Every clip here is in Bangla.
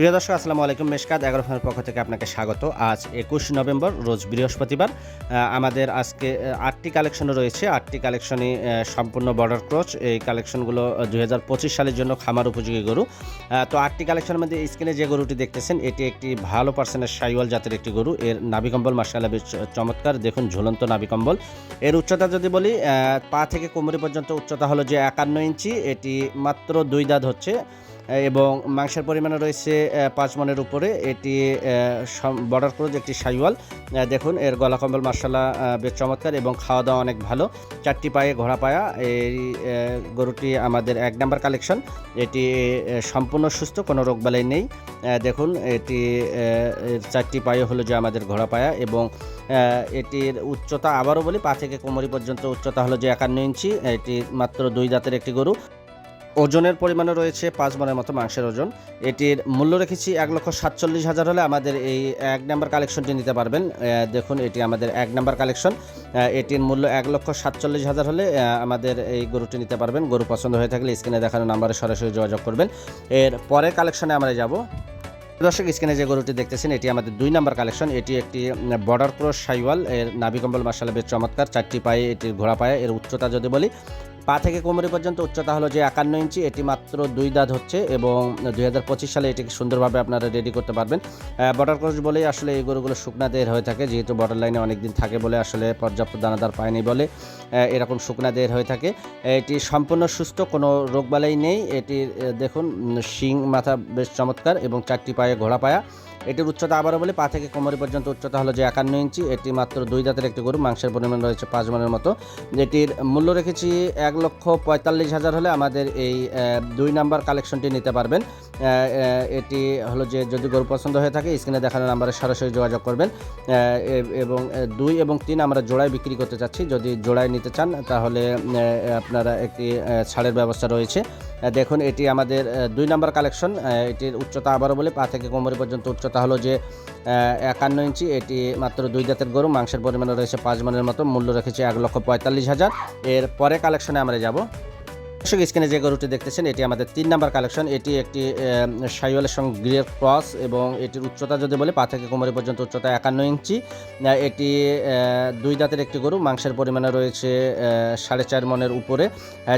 প্রিয় দর্শক, আসসালামু আলাইকুম। মেশকাত এগারো ফার্মের পক্ষ থেকে আপনাকে স্বাগত। আজ একুশ নভেম্বর, রোজ বৃহস্পতিবার। আমাদের আজকে আটটি কালেকশন রয়েছে। আটটি কালেকশনই সম্পূর্ণ বর্ডার ক্রচ এই কালেকশনগুলো দুই হাজার পঁচিশ সালের জন্য খামার উপযোগী গরু। তো আটটি কালেকশনের মধ্যে স্ক্রিনে যে গরুটি দেখতেছেন, এটি একটি ভালো পার্সেন্টের সাইওয়াল জাতের একটি গরু। এর নাবিকম্বল মাসালা বেশ চমৎকার। দেখুন, ঝুলন্ত নাবিকম্বল এর উচ্চতা যদি বলি পা থেকে কোমরি পর্যন্ত উচ্চতা হলো যে একান্ন ইঞ্চি। এটি মাত্র দুই দাঁত হচ্ছে। এবং মাংসের পরিমাণে রয়েছে পাঁচ মনের উপরে। এটি বর্ডার ক্রোজ একটি সাইওয়াল। দেখুন, এর গলা কম্বল মার্শালা বেশ চমৎকার এবং খাওয়া দাওয়া অনেক ভালো। চারটি পায়ে ঘোড়া পায়া, এই গরুটি আমাদের এক নাম্বার কালেকশন এটি সম্পূর্ণ সুস্থ, কোনো রোগবালাই নেই। দেখুন, এটি চারটি পায়ে হলো যে আমাদের ঘোড়া পায়া এবং এটির উচ্চতা আবারও বলি, পা থেকে কোমরি পর্যন্ত উচ্চতা হলো যে একান্ন ইঞ্চি। এটি মাত্র দুই দাঁতের একটি গরু। ওজনের পরিমাণে রয়েছে, পাঁচ মনের মতো মাংসের ওজন। এটির মূল্য রেখেছি এক লক্ষ সাতচল্লিশ হাজার হলে আমাদের এই এক নাম্বার কালেকশনটি নিতে পারবেন। দেখুন, এটি আমাদের এক নাম্বার কালেকশন। এটির মূল্য এক লক্ষ সাতচল্লিশ হাজার হলে আমাদের এই গরুটি নিতে পারবেন। গরু পছন্দ হয়ে থাকলে স্ক্রিনে দেখানো নাম্বারে সরাসরি যোগাযোগ করবেন। এর পরের কালেকশনে আমরা যাব। দর্শক, স্ক্রিনে যে গরুটি দেখতেছেন, এটি আমাদের দুই নাম্বার কালেকশন। এটি একটি বর্ডার ক্রস সাইওয়াল। এর নাবিকম্বল মার্শাল বেশ চমৎকার। চারটি পায়ে এটির ঘোড়া পায়ে। এর উচ্চতা যদি বলি পা থেকে কোমরি পর্যন্ত উচ্চতা হলো যে একান্ন ইঞ্চি, এটি মাত্র দুই দাঁত হচ্ছে এবং দুই হাজার পঁচিশ সালে এটিকে সুন্দরভাবে আপনারা রেডি করতে পারবেন। বর্ডার ক্রস বলেই আসলে এই গরুগুলো শুকনা দেহের হয়ে থাকে, যেহেতু বর্ডার লাইনে অনেক দিন থাকে বলে আসলে পর্যাপ্ত দানাদার পায়নি বলে এরকম শুকনা দেহের হয়ে থাকে। এটি সম্পূর্ণ সুস্থ, কোনো রোগবালাই নেই। এটির দেখুন, শিং মাথা বেশ চমৎকার এবং চারটি পায়ে ঘোড়া পায়া। এটির উচ্চতা আবারও বলে, পা থেকে কোমরি পর্যন্ত উচ্চতা হলো যে একান্ন ইঞ্চি। এটি মাত্র দুই দাঁতের একটি গরু, মাংসের পরিমাণ রয়েছে পাঁচ মনের মতো। যেটির মূল্য রেখেছি এক লক্ষ পঁয়তাল্লিশ হাজার হলে আমাদের এই দুই নাম্বার কালেকশনটি নিতে পারবেন। এটি হলো যে যদি গরু পছন্দ হয়ে থাকে, স্ক্রিনে দেখানো নাম্বারে সরাসরি যোগাযোগ করবেন। এবং দুই এবং তিন আমরা জোড়ায় বিক্রি করতে চাচ্ছি। যদি জোড়ায় নিতে চান, তাহলে আপনারা একটি ছাড়ের ব্যবস্থা রয়েছে। দেখুন, এটি আমাদের দুই নাম্বার কালেকশন। এটির উচ্চতা আবারও বলে, পা থেকে কোমরি পর্যন্ত উচ্চতা হলো যে একান্ন ইঞ্চি, এটি মাত্র দুই জাতের গরু, মাংসের পরিমাণ রয়েছে পাঁচ মনের মতো, মূল্য রেখেছে এক লক্ষ পঁয়তাল্লিশ হাজার। এর পরে কালেকশনে আমরা যাব। দর্শক, স্ক্রিনে যে গরুটি দেখতেছেন, এটি আমাদের তিন নাম্বার কালেকশন। এটি একটি সাইওয়ালের সঙ্গে গ্রিয়ার ক্রস এবং এটির উচ্চতা যদি বলে, পা থেকে কোমরি পর্যন্ত উচ্চতা একান্ন ইঞ্চি। এটি দুই দাঁতের একটি গরু, মাংসের পরিমাণে রয়েছে সাড়ে চার মনের উপরে।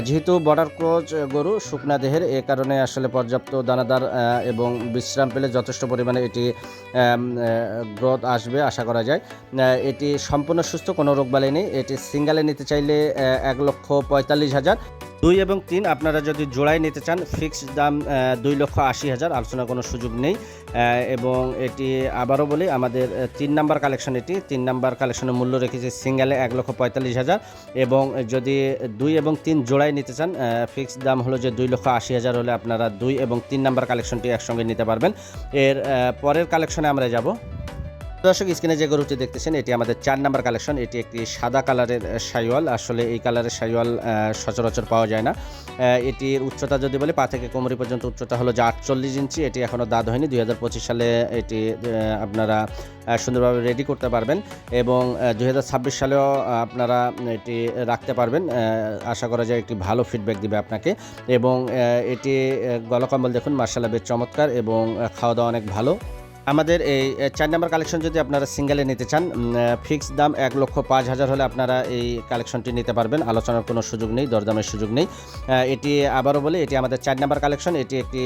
যেহেতু বর্ডার ক্রোচ গরু, শুকনা দেহের, এ কারণে আসলে পর্যাপ্ত দানাদার এবং বিশ্রাম পেলে যথেষ্ট পরিমাণে এটি গ্রোথ আসবে, আশা করা যায়। এটি সম্পূর্ণ সুস্থ, কোনো রোগবালাই নেই। এটি সিঙ্গালে নিতে চাইলে এক লক্ষ পঁয়তাল্লিশ হাজার। দুই এবং তিন আপনারা যদি জোড়ায় নিতে চান, ফিক্সড দাম দুই লক্ষ আশি হাজার, আলোচনার কোনো সুযোগ নেই। এবং এটি আবারও বলি, আমাদের তিন নাম্বার কালেকশন এটি। তিন নাম্বার কালেকশনের মূল্য রেখেছি সিঙ্গেলে এক লক্ষ পঁয়তাল্লিশ হাজার। এবং যদি দুই এবং তিন জোড়ায় নিতে চান ফিক্সড দাম হলো যে দুই লক্ষ আশি হাজার হলে আপনারা দুই এবং তিন নাম্বার কালেকশনটি একসঙ্গে নিতে পারবেন। এর পরের কালেকশনে আমরা যাব। দর্শক, স্ক্রিনে যে গরুটি দেখতেছেন, এটি আমাদের চার নাম্বার কালেকশন। এটি একটি সাদা কালারের সাইওয়াল। আসলে এই কালারের সাইওয়াল সচরাচর পাওয়া যায় না। এটির উচ্চতা যদি বলি, পা থেকে কোমরি পর্যন্ত উচ্চতা হলো যে আটচল্লিশ ইঞ্চি। এটি এখনও দাঁত হয়নি। দু হাজার পঁচিশ সালে এটি আপনারা সুন্দরভাবে রেডি করতে পারবেন এবং দু হাজার ছাব্বিশ সালেও আপনারা এটি রাখতে পারবেন। আশা করা যায় একটি ভালো ফিডব্যাক দিবে আপনাকে। এবং এটি গলকম্বল দেখুন মার্শাল্লাহ বেশ চমৎকার এবং খাওয়া দাওয়া অনেক ভালো। আমাদের এই চার নাম্বার কালেকশন যদি আপনারা সিঙ্গেলে নিতে চান ফিক্স দাম এক লক্ষ পাঁচ হাজার হলে আপনারা এই কালেকশনটি নিতে পারবেন। আলোচনার কোনো সুযোগ নেই, দরদামের সুযোগ নেই। এটি আবারও বলি, এটি আমাদের চার নাম্বার কালেকশন এটি একটি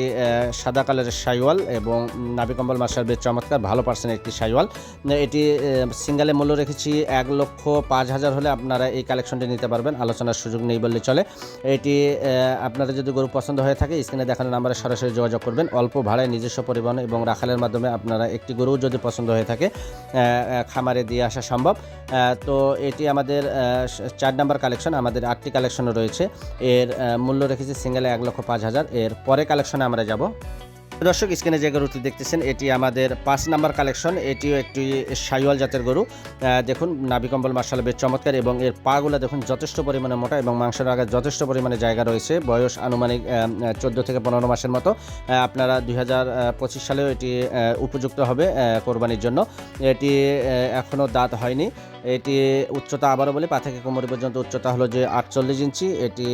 সাদা কালারের সাইওয়াল এবং নাবিকম্বল মাসার বেশ চমৎকার, ভালো পার্সেন্ট একটি সাইওয়াল। এটি সিঙ্গেলে মূল্য রেখেছি এক লক্ষ পাঁচ হাজার হলে আপনারা এই কালেকশনটি নিতে পারবেন, আলোচনার সুযোগ নেই বললে চলে। এটি আপনারা যদি গরু পছন্দ হয়ে থাকে স্ক্রিনে দেখানো নাম্বারে সরাসরি যোগাযোগ করবেন। অল্প ভাড়ায় নিজস্ব পরিবহন এবং রাখালের মাধ্যমে আপনারা একটি গরু যদি পছন্দ হয়ে থাকে খামারে দিয়ে আসা সম্ভব। তো এটি আমাদের চার নাম্বার কালেকশন, আমাদের আটটি কালেকশনও রয়েছে। এর মূল্য রেখেছি সিঙ্গেলে এক লক্ষ পাঁচ হাজার। এর পরে কালেকশনে আমরা যাব। দর্শক, স্ক্রিনে যে গরুটি দেখতেছেন, এটি আমাদের পাঁচ নাম্বার কালেকশন। এটিও একটি সাইওয়াল জাতের গরু। দেখুন নাবিকম্বল মার্শাল বেশ চমৎকার এবং এর পাগুলো দেখুন যথেষ্ট পরিমাণে মোটা এবং মাংসের আগে যথেষ্ট পরিমাণে জায়গা রয়েছে। বয়স আনুমানিক চোদ্দ থেকে পনেরো মাসের মতো। আপনারা দুই হাজার পঁচিশ সালেও এটি উপযুক্ত হবে কোরবানির জন্য। এটি এখনও দাঁত হয়নি। এটি উচ্চতা আবারও বলি, পা থেকে কোমর পর্যন্ত উচ্চতা হলো যে আটচল্লিশ ইঞ্চি। এটি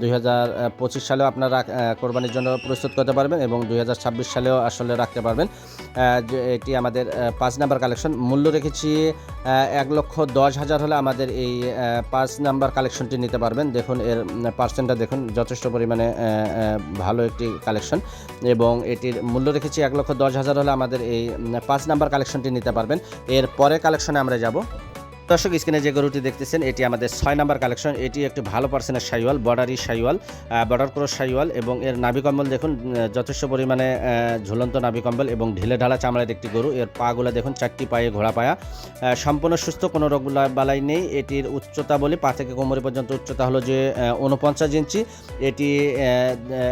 দুই হাজার পঁচিশ সালেও আপনারা কোরবানির জন্য প্রস্তুত করতে পারবেন এবং দুই হাজার ছাব্বিশ সালেও আসলে রাখতে পারবেন। এটি আমাদের পাঁচ নাম্বার কালেকশন। মূল্য রেখেছি এক লক্ষ দশ হাজার হলে আমাদের এই পাঁচ নাম্বার কালেকশনটি নিতে পারবেন। দেখুন, এর পার্সেন্টটা দেখুন, যথেষ্ট পরিমাণে ভালো একটি কালেকশন। এবং এটির মূল্য রেখেছি এক লক্ষ দশ হাজার হলে আমাদের এই পাঁচ নাম্বার কালেকশনটি নিতে পারবেন। এর পরে কালেকশনে আমরা যাব। দর্শক, স্ক্রিনে যে গরুটি দেখতেছেন, এটি আমাদের ছয় নাম্বার কালেকশন এটি একটি ভালো পার্সেন্টের সাইওয়াল বর্ডারি সাইওয়াল বর্ডার ক্রস সাইওয়াল এবং এর নাভিকম্বল দেখুন যথেষ্ট পরিমাণে ঝুলন্ত নাভিকম্বল এবং ঢিলে ঢালা চামড়ার একটি গরু। এর পাগুলো দেখুন, চারটি পায়ে ঘোড়া পায়া। সম্পূর্ণ সুস্থ, কোনো রোগ বালাই নেই। এটির উচ্চতা বলি পা থেকে কোমরে পর্যন্ত উচ্চতা হলো যে উনপঞ্চাশ ইঞ্চি। এটি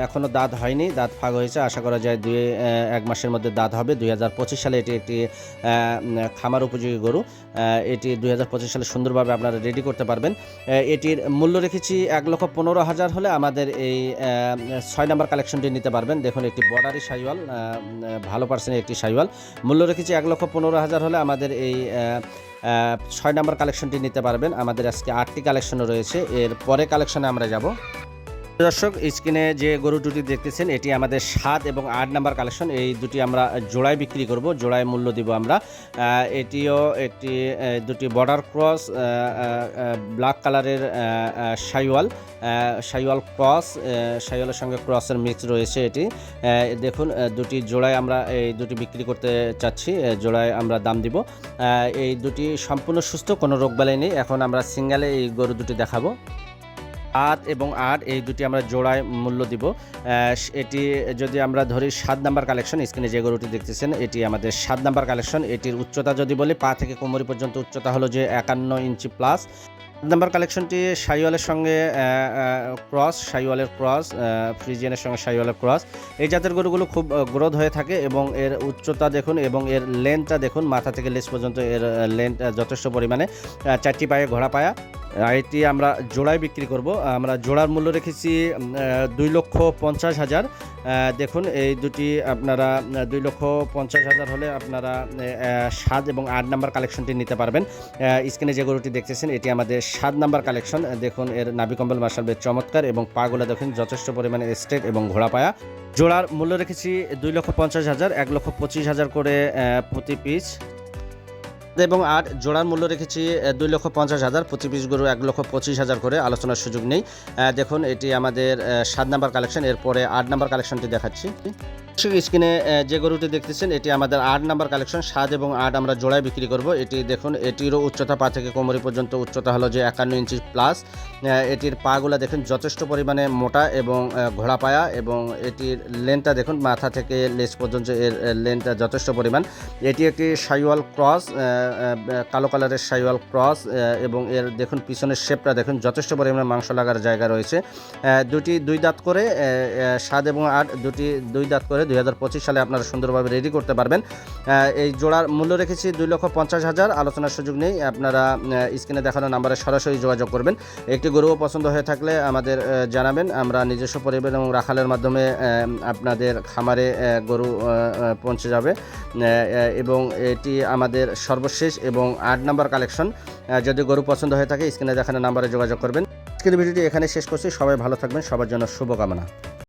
এখনও দাঁত হয়নি, দাঁত ফাঁক হয়েছে। আশা করা যায় দুই এক মাসের মধ্যে দাঁত হবে। দুই হাজার পঁচিশ সালে এটি একটি খামার উপযোগী গরু। এটি দুই হাজার সালে সুন্দরভাবে আপনারা রেডি করতে পারবেন। এটির মূল্য রেখেছি এক লক্ষ পনেরো হাজার হলে আমাদের এই ছয় নাম্বার কালেকশনটি নিতে পারবেন। দেখুন, একটি বর্ডারি সাইওয়াল ভালো পার্সেন্ট একটি সাইওয়াল। মূল্য রেখেছি এক লক্ষ পনেরো হাজার হলে আমাদের এই ছয় নাম্বার কালেকশনটি নিতে পারবেন। আমাদের আজকে আটটি কালেকশনও রয়েছে। এর পরে কালেকশনে আমরা যাব। দর্শক, স্ক্রিনে যে গরু দুটি দেখতেছেন, এটি আমাদের সাত এবং আট নাম্বার কালেকশন। এই দুটি আমরা জোড়ায় বিক্রি করব, জোড়ায় মূল্য দিব আমরা। এটিও একটি দুটি বর্ডার ক্রস ব্ল্যাক কালারের সাইওয়াল। সাইওয়াল ক্রস সাইওয়ালের সঙ্গে ক্রসের মিক্স রয়েছে এটি। দেখুন দুটি জোড়ায় আমরা এই দুটি বিক্রি করতে চাচ্ছি জোড়ায় আমরা দাম দিব। এই দুটি সম্পূর্ণ সুস্থ, কোনো রোগবালাই নেই। এখন আমরা সিঙ্গেলে এই গরু দুটি দেখাবো। আট এবং আট, এই দুটি আমরা জোড়ায় মূল্য দিব। এটি যদি আমরা ধরি সাত নাম্বার কালেকশন, স্ক্রিনে যে গরুটি দেখতেছেন, এটি আমাদের সাত নাম্বার কালেকশন। এটির উচ্চতা যদি বলি, পা থেকে কোমরি পর্যন্ত উচ্চতা হলো যে একান্ন ইঞ্চি প্লাস নাম্বার কালেকশনটি সাইওয়ালের সঙ্গে ক্রস সাইওয়ালের ক্রস ফ্রিজিয়ানের সঙ্গে সাইওয়ালের ক্রস এই জাতের গরুগুলো খুব গ্রোথ হয়ে থাকে এবং এর উচ্চতা দেখুন এবং এর লেন্থটা দেখুন, মাথা থেকে লেস পর্যন্ত এর লেন্থ যথেষ্ট পরিমাণে। চারটি পায়ে ঘোড়া পায়া। এটি আমরা জোড়ায় বিক্রি করব। আমরা জোড়ার মূল্য রেখেছি দুই লক্ষ পঞ্চাশ হাজার। দেখুন এই দুটি আপনারা দুই লক্ষ পঞ্চাশ হাজার হলে আপনারা সাত এবং আট নাম্বার কালেকশনটি নিতে পারবেন। স্ক্রিনে যে গরুটি দেখতেছেন, এটি আমাদের সাত নাম্বার কালেকশন। দেখুন, এর নাবিকম্বল মার্শাল বেশ চমৎকার এবং পাগুলো দেখুন, যথেষ্ট পরিমাণে স্ট্রেট এবং ঘোড়া পায়া। জোড়ার মূল্য রেখেছি দুই লক্ষ পঞ্চাশ হাজার, এক লক্ষ পঁচিশ হাজার করে প্রতি পিস। এবং আট জোড়ার মূল্য রেখেছি দুই লক্ষ পঞ্চাশ হাজার, প্রতি পিস গরু এক লক্ষ পঁচিশ হাজার করে, আলোচনার সুযোগ নেই। দেখুন, এটি আমাদের সাত নাম্বার কালেকশন, এরপরে আট নাম্বার কালেকশনটি দেখাচ্ছি। স্ক্রিনে যে গরুটি দেখতেছেন, এটি আমাদের আট নাম্বার কালেকশন সাত এবং আট আমরা জোড়ায় বিক্রি করব। এটি দেখুন, এটিরও উচ্চতা পা থেকে কোমরি পর্যন্ত উচ্চতা হলো যে একান্ন ইঞ্চি প্লাস এটির পাগুলা দেখুন, যথেষ্ট পরিমাণে মোটা এবং ঘোড়া পায়া এবং এটির লেনটা দেখুন, মাথা থেকে লেস পর্যন্ত এর লেনটা যথেষ্ট পরিমাণ। এটি একটি সাইওয়াল ক্রস কালো কালারের সাইওয়াল ক্রস এবং এর দেখুন, পিছনের শেপটা দেখুন, যথেষ্ট পরিমাণে মাংস লাগার জায়গা রয়েছে। দুটি দুই দাঁত করে সাত এবং আট, দুটি দুই দাঁত করে দুই হাজার পঁচিশ সালে আপনারা সুন্দরভাবে রেডি করতে পারবেন। এই জোড়ার মূল্য রেখেছি দুই লক্ষ পঞ্চাশ হাজার। আলোচনার সুযোগ নেই, আপনারা স্ক্রিনে দেখানো নাম্বারে সরাসরি যোগাযোগ করবেন। একটি গরুও পছন্দ হয়ে থাকলে আমাদের জানাবেন। আমরা নিজস্ব পরিবার এবং রাখালের মাধ্যমে আপনাদের খামারে গরু পৌঁছে যাবে। এবং এটি আমাদের সর্বশেষ এবং আট নাম্বার কালেকশন। যদি গরু পছন্দ হয়ে থাকে, স্ক্রিনে দেখানো নাম্বারে যোগাযোগ করবেন। আজকের ভিডিওটি এখানে শেষ করছি। সবাই ভালো থাকবেন। সবার জন্য শুভকামনা।